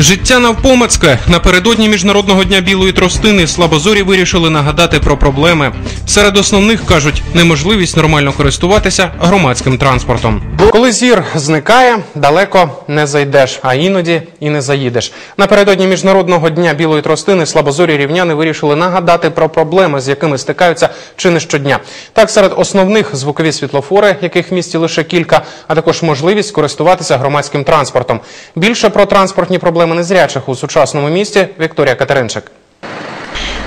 Життя навпомацьке. Напередодні міжнародного дня білої тростини слабозорі вирішили нагадати про проблеми. Серед основних кажуть неможливість нормально користуватися громадським транспортом. Коли зір зникає, далеко не зайдеш, а іноді і не заїдеш. Напередодні міжнародного дня білої тростини слабозорі рівняни вирішили нагадати про проблеми, з якими стикаються чи не щодня. Так, серед основних звукові світлофори, яких в місті лише кілька, а також можливість користуватися громадським транспортом. Більше про транспортні проблеми незрячих у сучасному місті Вікторія Катеринчик.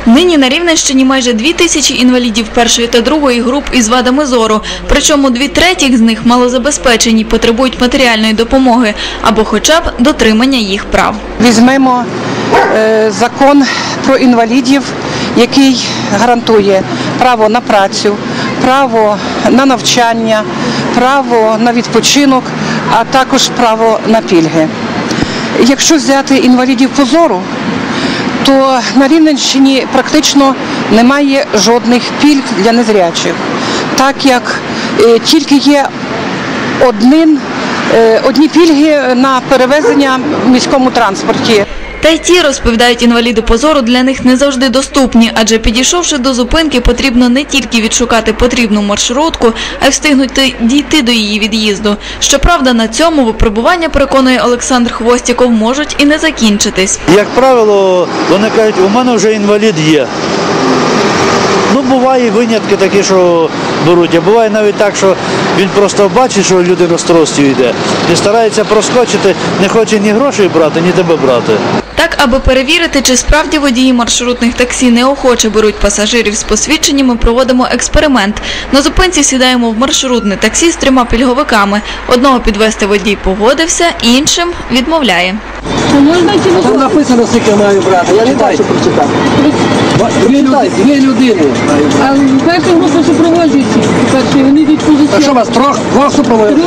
Нині на Рівненщині майже дві тисячі інвалідів першої та другої груп із вадами зору. Причому дві третіх з них малозабезпечені, потребують матеріальної допомоги або хоча б дотримання їх прав. Візьмемо е, закон про інвалідів, який гарантує право на працю, право на навчання, право на відпочинок, а також право на пільги. Якщо взяти інвалідів по зору, то на Рівненщині практично немає жодних пільг для незрячих, так як е, тільки є один, е, одні пільги на перевезення в міському транспорті. Та й ті, розповідають інваліди позору, для них не завжди доступні, адже підійшовши до зупинки, потрібно не тільки відшукати потрібну маршрутку, а й встигнути дійти до її від'їзду. Щоправда, на цьому випробування, переконує Олександр Хвостіков, можуть і не закінчитись. Як правило, вони кажуть, у мене вже інвалід є. Ну, буває винятки такі, що беруть. А буває навіть так, що він просто бачить, що людина з тростю йде, і старається проскочити, не хоче ні грошей брати, ні тебе брати. Так, аби перевірити, чи справді водії маршрутних таксі неохоче беруть пасажирів з посвідченнями, проводимо експеримент. На зупинці сідаємо в маршрутне таксі з трьома пільговиками. Одного підвести водій погодився, іншим відмовляє. Там написано, скільки я маю брати. Я не бачу прочитати. Дві, людини. маю брати. А перша перші, вони йдуть А що вас трьох, двох супроводить?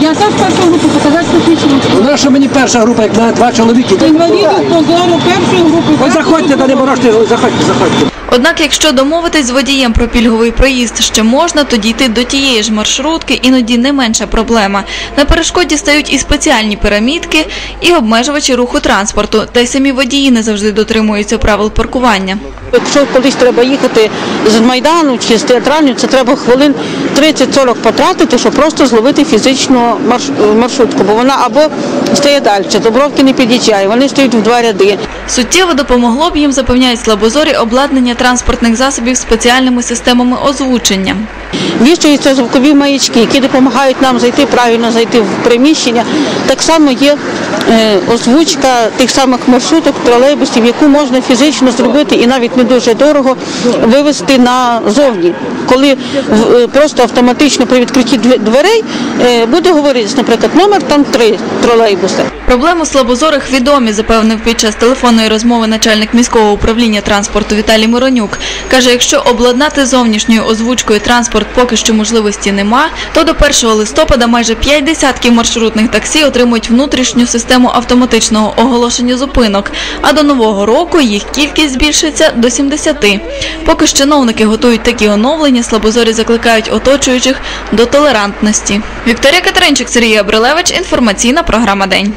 Я теж першу групу показати посвідчення. Ну, що мені перша група, як на два чоловіки? Інвалідів позору першої групи. Ось заходьте, та не морожте, заходьте, заходьте. Однак, якщо домовитись з водієм про пільговий проїзд ще можна, то дійти до тієї ж маршрутки іноді не менша проблема. На перешкоді стають і спеціальні пірамідки, і обмежувачі руху транспорту, та й самі водії не завжди дотримуються правил паркування. Якщо колись треба їхати з Майдану чи з театральної, це треба хвилин 30-40 потратити, щоб просто зловити фізично марш- маршрутку, бо вона або стає далі, Добровки не під'їжджає, вони стоять в два ряди. Суттєво допомогло б їм, запевняють слабозорі, обладнання транспортних засобів спеціальними системами озвучення. Вішаються звукові маячки, які допомагають нам зайти правильно зайти в приміщення. Так само є е, озвучка тих самих маршруток, тролейбусів, яку можна фізично зробити і навіть не дуже дорого вивести назовні. Коли е, просто автоматично при відкритті дверей е, буде говоритися, наприклад, номер там три тролейбуса. Проблеми слабозорих відомі, запевнив під час телефонної розмови начальник міського управління транспорту Віталій Миронюк. Каже, якщо обладнати зовнішньою озвучкою транспорт поки що можливості нема, то до 1 листопада майже 5 десятків маршрутних таксі отримують внутрішню систему автоматичного оголошення зупинок, а до нового року їх кількість збільшиться до 70. Поки ж чиновники готують такі оновлення, слабозорі закликають оточуючих до толерантності. Вікторія Катеринчик, Сергій Абрилевич, інформаційна програма День.